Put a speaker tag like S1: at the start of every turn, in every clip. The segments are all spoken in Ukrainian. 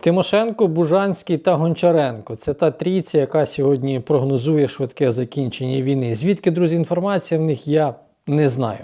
S1: Тимошенко, Бужанський та Гончаренко це та трійця, яка сьогодні прогнозує швидке закінчення війни. Звідки, друзі, інформація в них я не знаю.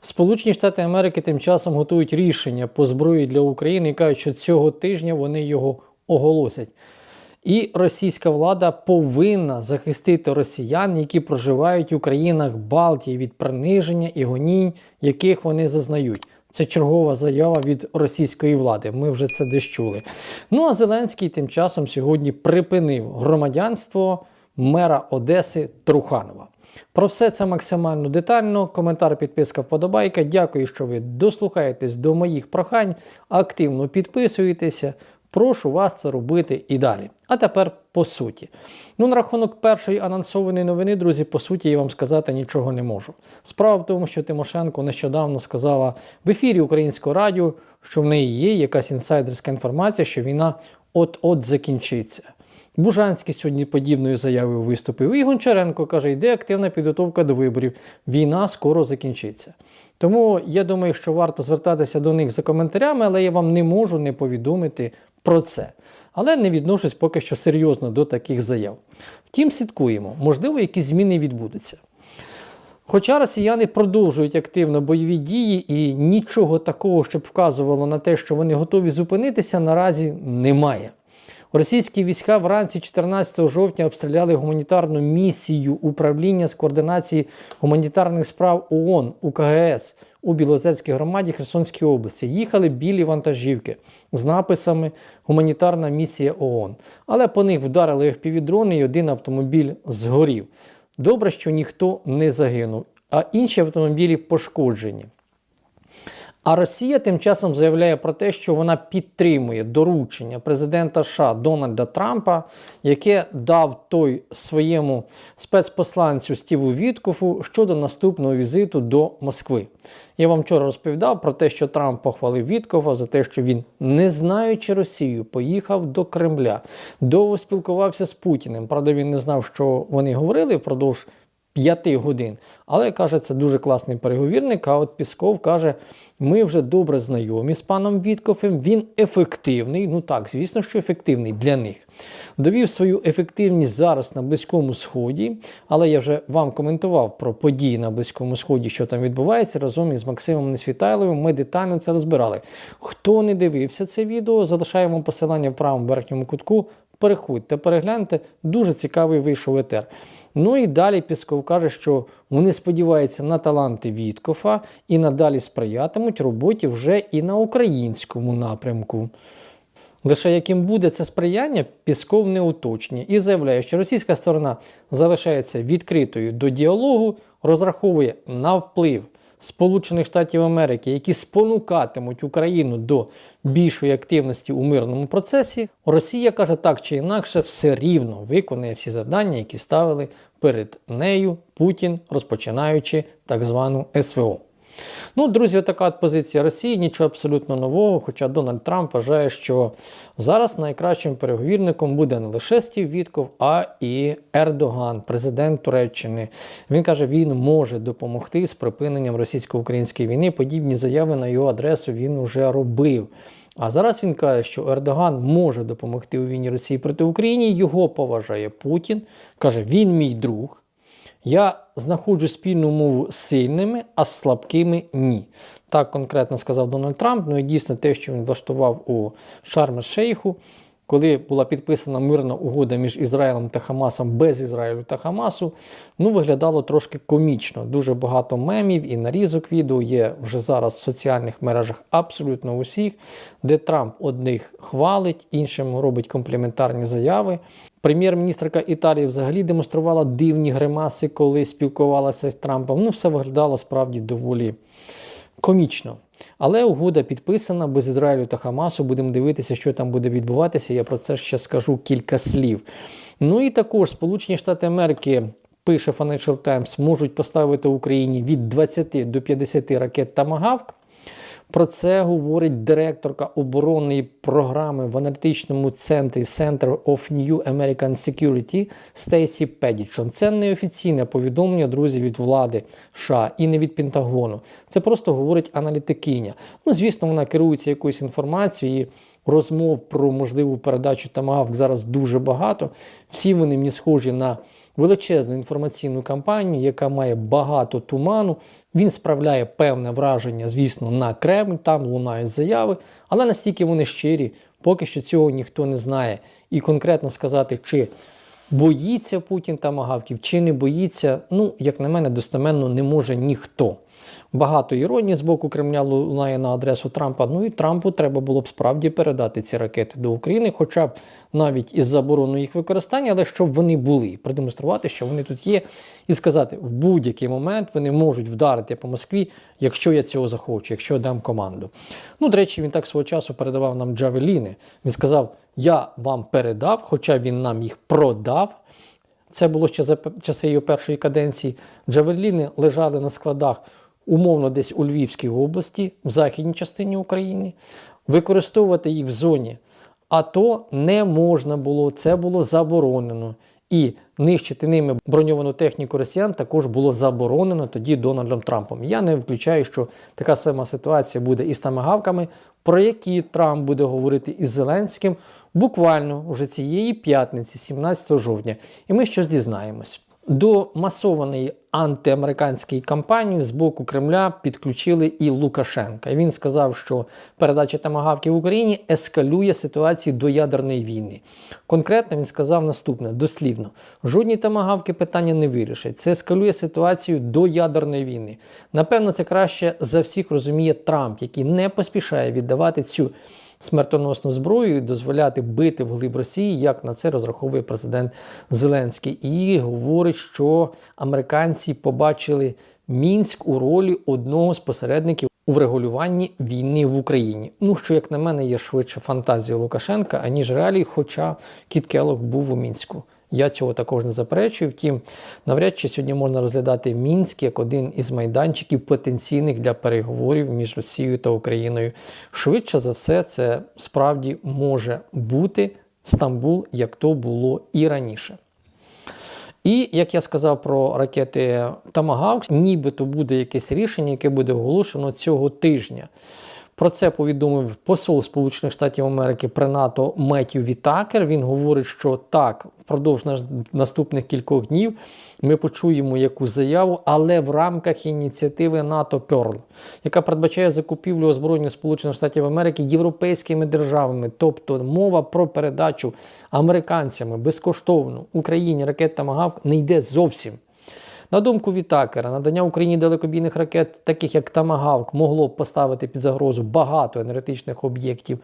S1: Сполучені Штати Америки тим часом готують рішення по зброї для України і кажуть, що цього тижня вони його оголосять. І російська влада повинна захистити росіян, які проживають у країнах Балтії від приниження і гонінь, яких вони зазнають. Це чергова заява від російської влади. Ми вже це десь чули. Ну а Зеленський тим часом сьогодні припинив громадянство мера Одеси Труханова. Про все це максимально детально. Коментар, підписка, вподобайка. Дякую, що ви дослухаєтесь до моїх прохань. Активно підписуєтеся. Прошу вас це робити і далі. А тепер по суті. Ну, на рахунок першої анонсованої новини, друзі, по суті, я вам сказати нічого не можу. Справа в тому, що Тимошенко нещодавно сказала в ефірі українського радіо, що в неї є якась інсайдерська інформація, що війна от-от закінчиться. Бужанський сьогодні подібною заявою виступив. І Гончаренко каже, йде активна підготовка до виборів. Війна скоро закінчиться. Тому я думаю, що варто звертатися до них за коментарями, але я вам не можу не повідомити про це. Але не відношусь поки що серйозно до таких заяв. Втім, слідкуємо, можливо, якісь зміни відбудуться. Хоча росіяни продовжують активно бойові дії і нічого такого, щоб вказувало на те, що вони готові зупинитися, наразі немає. Російські війська вранці 14 жовтня обстріляли гуманітарну місію управління з координації гуманітарних справ ООН УКГС у Білозерській громаді Херсонській області. Їхали білі вантажівки з написами Гуманітарна місія ООН. Але по них вдарили FPV-дрони і один автомобіль згорів. Добре, що ніхто не загинув, а інші автомобілі пошкоджені. А Росія тим часом заявляє про те, що вона підтримує доручення президента США Дональда Трампа, яке дав той своєму спецпосланцю Стіву Віткофу щодо наступного візиту до Москви. Я вам вчора розповідав про те, що Трамп похвалив Віткофа за те, що він, не знаючи Росію, поїхав до Кремля, довго спілкувався з Путіним. Правда, він не знав, що вони говорили впродовж. П'яти годин. Але каже, це дуже класний переговірник. А от Пісков каже: ми вже добре знайомі з паном Віткофем. Він ефективний. Ну так, звісно, що ефективний для них. Довів свою ефективність зараз на Близькому Сході. Але я вже вам коментував про події на Близькому Сході, що там відбувається. Разом із Максимом Несвітайловим ми детально це розбирали. Хто не дивився це відео, залишаємо посилання в правому верхньому кутку. Переходьте, перегляньте, дуже цікавий вийшов етер. Ну і далі Пісков каже, що вони сподіваються на таланти Віткофа і надалі сприятимуть роботі вже і на українському напрямку. Лише яким буде це сприяння, Пісков не уточнює і заявляє, що російська сторона залишається відкритою до діалогу, розраховує на вплив Сполучених Штатів Америки, які спонукатимуть Україну до більшої активності у мирному процесі, Росія каже так чи інакше, все рівно виконує всі завдання, які ставили перед нею Путін, розпочинаючи так звану СВО. Ну, друзі, така от позиція Росії, нічого абсолютно нового. Хоча Дональд Трамп вважає, що зараз найкращим переговірником буде не лише Стів Вітков, а і Ердоган, президент Туреччини. Він каже, він може допомогти з припиненням російсько-української війни. Подібні заяви на його адресу він вже робив. А зараз він каже, що Ердоган може допомогти у війні Росії проти України. Його поважає Путін. Каже, він мій друг. Я знаходжу спільну мову з сильними, а з слабкими ні. Так конкретно сказав Дональд Трамп. Ну і дійсно те, що він влаштував у шарм шейху коли була підписана мирна угода між Ізраїлем та Хамасом без Ізраїлю та Хамасу, ну виглядало трошки комічно. Дуже багато мемів і нарізок відео є вже зараз в соціальних мережах абсолютно усіх, де Трамп одних хвалить, іншим робить компліментарні заяви. Прем'єр-міністрка Італії взагалі демонструвала дивні гримаси, коли спілкувалася з Трампом. Ну, все виглядало справді доволі комічно. Але угода підписана без Ізраїлю та Хамасу. Будемо дивитися, що там буде відбуватися. Я про це ще скажу кілька слів. Ну і також Сполучені Штати Америки. Пише Financial Times, можуть поставити Україні від 20 до 50 ракет Тамагавк. Про це говорить директорка оборонної програми в аналітичному центрі Center of New American Security Стейсі Педічон. Це неофіційне повідомлення, друзі, від влади США і не від Пентагону. Це просто говорить аналітикиня. Ну, звісно, вона керується якоюсь інформацією. розмов про можливу передачу Тамагавк зараз дуже багато. Всі вони мені схожі на величезну інформаційну кампанію, яка має багато туману. Він справляє певне враження, звісно, на Кремль, там лунають заяви, але настільки вони щирі, поки що цього ніхто не знає. І конкретно сказати, чи боїться Путін тамагавків, чи не боїться, ну, як на мене, достеменно не може ніхто. Багато іронії з боку Кремля лунає на адресу Трампа. Ну і Трампу треба було б справді передати ці ракети до України, хоча б навіть із забороною їх використання, але щоб вони були, продемонструвати, що вони тут є, і сказати, в будь-який момент вони можуть вдарити по Москві, якщо я цього захочу, якщо я дам команду. Ну, до речі, він так свого часу передавав нам Джавеліни. Він сказав: Я вам передав, хоча він нам їх продав. Це було ще за часи його першої каденції. Джавеліни лежали на складах умовно десь у Львівській області, в західній частині України. Використовувати їх в зоні АТО не можна було, це було заборонено. І нищити ними броньовану техніку росіян також було заборонено тоді Дональдом Трампом. Я не виключаю, що така сама ситуація буде і з тамагавками, про які Трамп буде говорити із Зеленським буквально вже цієї п'ятниці, 17 жовтня. І ми щось дізнаємось. До масованої антиамериканської кампанії з боку Кремля підключили і Лукашенка. Він сказав, що передача тамагавків в Україні ескалює ситуацію до ядерної війни. Конкретно він сказав наступне: дослівно: жодні тамагавки питання не вирішать. Це ескалює ситуацію до ядерної війни. Напевно, це краще за всіх розуміє Трамп, який не поспішає віддавати цю смертоносну зброю і дозволяти бити вглиб Росії, як на це розраховує президент Зеленський. І говорить, що американці побачили Мінськ у ролі одного з посередників у врегулюванні війни в Україні. Ну, що, як на мене, є швидше фантазія Лукашенка, аніж реалії, хоча Кіт Келлог був у Мінську. Я цього також не заперечую. Втім, навряд чи сьогодні можна розглядати Мінськ як один із майданчиків потенційних для переговорів між Росією та Україною. Швидше за все, це справді може бути Стамбул, як то було і раніше. І як я сказав про ракети Тамагавк, нібито буде якесь рішення, яке буде оголошено цього тижня. Про це повідомив посол Сполучених Штатів Америки при НАТО Меттью Вітакер. Він говорить, що так, впродовж наступних кількох днів ми почуємо якусь заяву, але в рамках ініціативи НАТО Перл, яка передбачає закупівлю озброєння Сполучених Штатів Америки європейськими державами, тобто мова про передачу американцями безкоштовно Україні ракет Тамагавк не йде зовсім. На думку Вітакера, надання Україні далекобійних ракет, таких як Тамагавк, могло б поставити під загрозу багато енергетичних об'єктів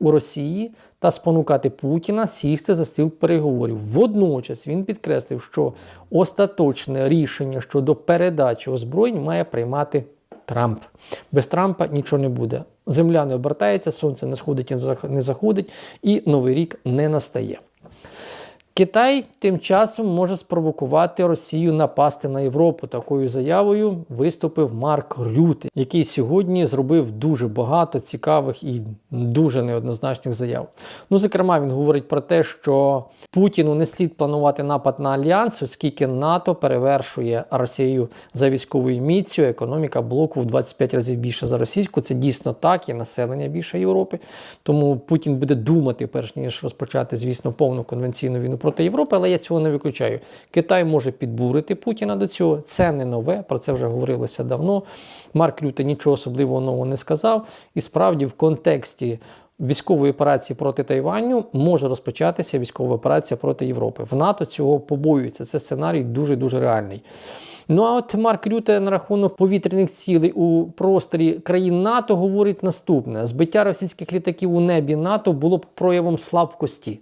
S1: у Росії та спонукати Путіна сісти за стіл переговорів. Водночас він підкреслив, що остаточне рішення щодо передачі озброєнь має приймати Трамп. Без Трампа нічого не буде. Земля не обертається, сонце не сходить і не заходить, і новий рік не настає. Китай тим часом може спровокувати Росію напасти на Європу. Такою заявою виступив Марк Рюте, який сьогодні зробив дуже багато цікавих і дуже неоднозначних заяв. Ну, зокрема, він говорить про те, що Путіну не слід планувати напад на альянс, оскільки НАТО перевершує Росію за військовою міцю. Економіка блоку в 25 разів більше за російську. Це дійсно так, і населення більше Європи. Тому Путін буде думати, перш ніж розпочати, звісно, повну конвенційну війну проти Європи, але я цього не виключаю. Китай може підбурити Путіна до цього. Це не нове, про це вже говорилося давно. Марк Люте нічого особливого нового не сказав. І справді в контексті. Військової операції проти Тайваню може розпочатися військова операція проти Європи. В НАТО цього побоюється. Це сценарій дуже дуже реальний. Ну а от Марк Рюте на рахунок повітряних цілей у просторі країн НАТО говорить наступне: збиття російських літаків у небі НАТО було б проявом слабкості.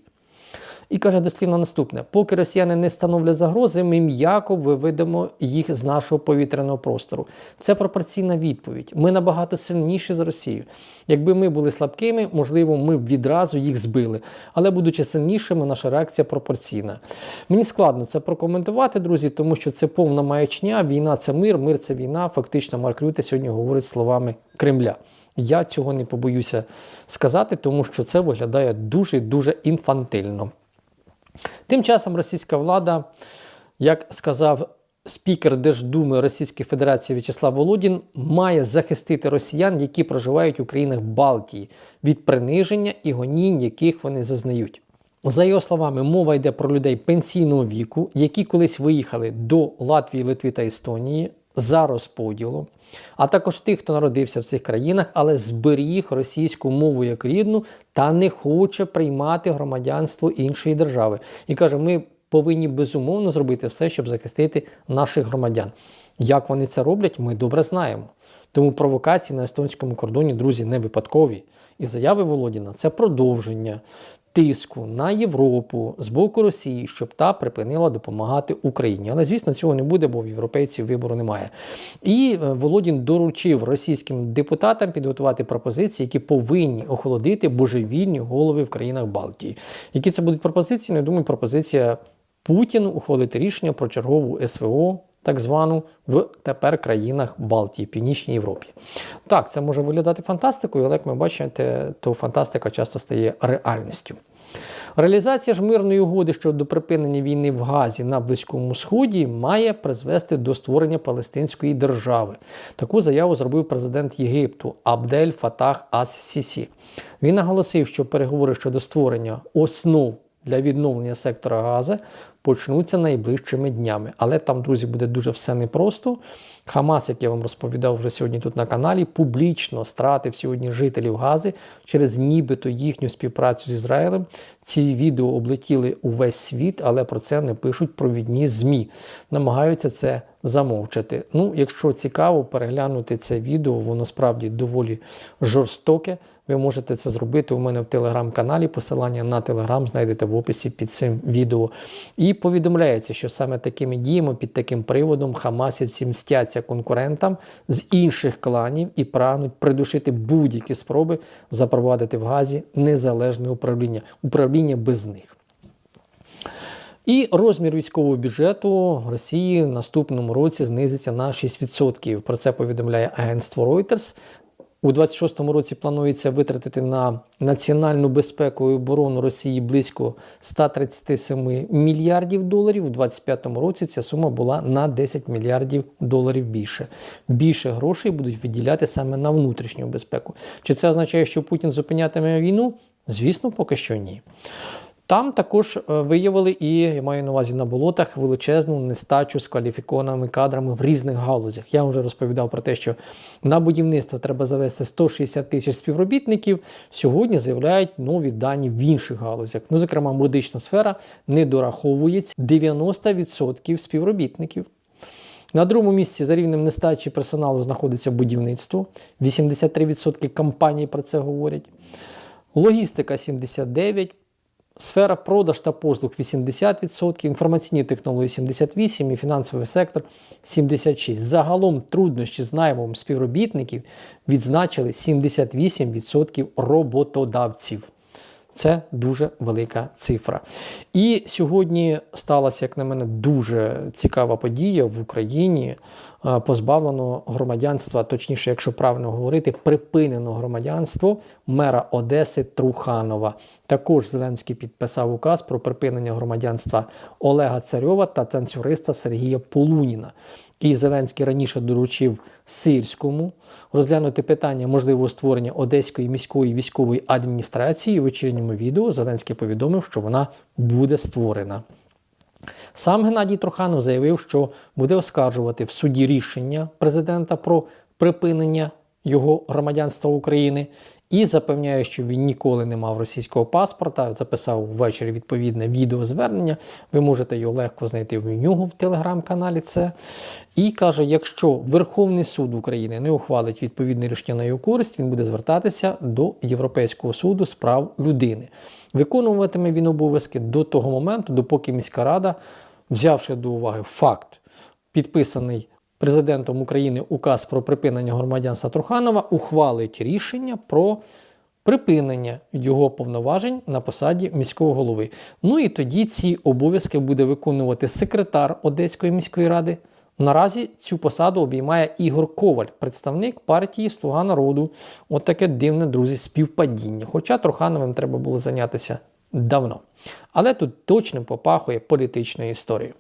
S1: І каже дослівно наступне: поки росіяни не становлять загрози, ми м'яко виведемо їх з нашого повітряного простору. Це пропорційна відповідь. Ми набагато сильніші за Росію. Якби ми були слабкими, можливо, ми б відразу їх збили. Але, будучи сильнішими, наша реакція пропорційна. Мені складно це прокоментувати, друзі, тому що це повна маячня. Війна це мир, мир це війна. Фактично, Марк Рюте сьогодні говорить словами Кремля. Я цього не побоюся сказати, тому що це виглядає дуже дуже інфантильно. Тим часом російська влада, як сказав спікер Держдуми Російської Федерації В'ячеслав Володін має захистити росіян, які проживають у країнах Балтії від приниження і гонінь, яких вони зазнають. За його словами, мова йде про людей пенсійного віку, які колись виїхали до Латвії, Литви та Естонії за розподілом, а також тих, хто народився в цих країнах, але зберіг російську мову як рідну та не хоче приймати громадянство іншої держави. І каже, ми повинні безумовно зробити все, щоб захистити наших громадян. Як вони це роблять, ми добре знаємо. Тому провокації на естонському кордоні, друзі, не випадкові. І заяви Володіна це продовження тиску на Європу з боку Росії, щоб та припинила допомагати Україні. Але звісно, цього не буде, бо в європейців вибору немає. І е, Володін доручив російським депутатам підготувати пропозиції, які повинні охолодити божевільні голови в країнах Балтії. Які це будуть пропозиції? Ну, я думаю, пропозиція Путіну ухвалити рішення про чергову СВО. Так звану в тепер країнах Балтії, Північній Європі. Так, це може виглядати фантастикою, але як ми бачите, то фантастика часто стає реальністю. Реалізація ж мирної угоди щодо припинення війни в Газі на Близькому Сході має призвести до створення Палестинської держави. Таку заяву зробив президент Єгипту Абдель Фатах Ас-Сісі. Він наголосив, що переговори щодо створення основ для відновлення сектора Гази почнуться найближчими днями. Але там, друзі, буде дуже все непросто. Хамас, як я вам розповідав вже сьогодні тут на каналі, публічно стратив сьогодні жителів Гази через нібито їхню співпрацю з Ізраїлем. Ці відео облетіли увесь світ, але про це не пишуть провідні ЗМІ. Намагаються це замовчати. Ну, якщо цікаво переглянути це відео, воно справді доволі жорстоке. Ви можете це зробити у мене в телеграм-каналі. Посилання на телеграм знайдете в описі під цим відео. І повідомляється, що саме такими діями під таким приводом Хамасівці мстяться конкурентам з інших кланів і прагнуть придушити будь-які спроби запровадити в Газі незалежне управління, управління без них. І розмір військового бюджету Росії в наступному році знизиться на 6%. Про це повідомляє агентство Reuters. У 26-му році планується витратити на національну безпеку і оборону Росії близько 137 мільярдів доларів. У 25-му році ця сума була на 10 мільярдів доларів більше. Більше грошей будуть виділяти саме на внутрішню безпеку. Чи це означає, що Путін зупинятиме війну? Звісно, поки що ні. Там також е, виявили і я маю на увазі на болотах величезну нестачу з кваліфікованими кадрами в різних галузях. Я вже розповідав про те, що на будівництво треба завести 160 тисяч співробітників. Сьогодні з'являють нові дані в інших галузях. Ну, зокрема, медична сфера не дораховується 90% співробітників. На другому місці за рівнем нестачі персоналу знаходиться будівництво. 83% компаній про це говорять. Логістика 79%. Сфера продаж та послуг 80%, інформаційні технології 78% і фінансовий сектор 76%. Загалом труднощі з наймом співробітників відзначили 78% роботодавців. Це дуже велика цифра. І сьогодні сталася, як на мене, дуже цікава подія в Україні. Е, позбавлено громадянства, точніше, якщо правильно говорити, припинено громадянство мера Одеси Труханова. Також Зеленський підписав указ про припинення громадянства Олега Царьова та танцюриста Сергія Полуніна. І Зеленський раніше доручив Сирському розглянути питання можливого створення Одеської міської військової адміністрації. У вечірньому відео Зеленський повідомив, що вона буде створена. Сам Геннадій Труханов заявив, що буде оскаржувати в суді рішення президента про припинення його громадянства України і запевняє, що він ніколи не мав російського паспорта. Записав ввечері відповідне відеозвернення. Ви можете його легко знайти в нього в телеграм-каналі. Це і каже: якщо Верховний суд України не ухвалить відповідне рішення на його користь, він буде звертатися до Європейського суду з прав людини. Виконуватиме він обов'язки до того моменту, допоки міська рада, взявши до уваги факт, підписаний президентом України указ про припинення громадянства Труханова, ухвалить рішення про припинення його повноважень на посаді міського голови. Ну і тоді ці обов'язки буде виконувати секретар Одеської міської ради. Наразі цю посаду обіймає Ігор Коваль, представник партії Слуга народу. От таке дивне, друзі, співпадіння. Хоча Трухановим треба було зайнятися давно. Але тут точно попахує політичною історією.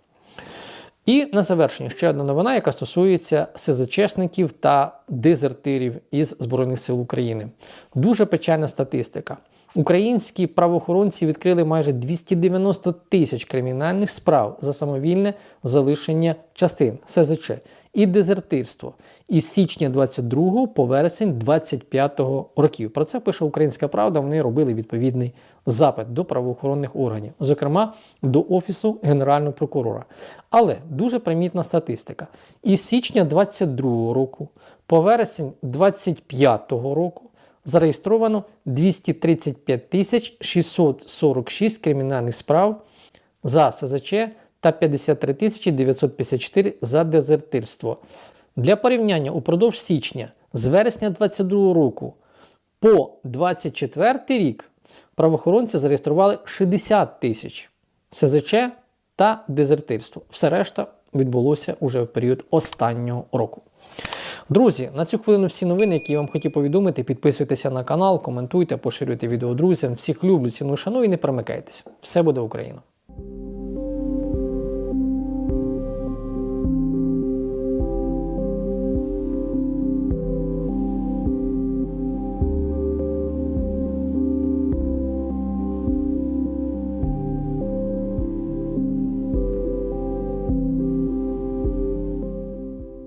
S1: І на завершення ще одна новина, яка стосується СЗЧшників та дезертирів із Збройних сил України. Дуже печальна статистика. Українські правоохоронці відкрили майже 290 тисяч кримінальних справ за самовільне залишення частин СЗЧ і дезертирство із січня 22 по вересень 25 років. Про це пише Українська Правда. Вони робили відповідний запит до правоохоронних органів, зокрема до Офісу Генерального прокурора. Але дуже примітна статистика. Із січня 22 року по вересень 25 року зареєстровано 235 тисяч 646 кримінальних справ за СЗЧ та 53 тисячі 954 за дезертирство. Для порівняння упродовж січня з вересня 22 року по 24 рік правоохоронці зареєстрували 60 тисяч СЗЧ та дезертирство. Все решта відбулося уже в період останнього року. Друзі, на цю хвилину всі новини, які я вам хотів повідомити. Підписуйтеся на канал, коментуйте, поширюйте відео друзям. Всіх люблю, ціную, шаную і не перемикайтеся. Все буде Україна!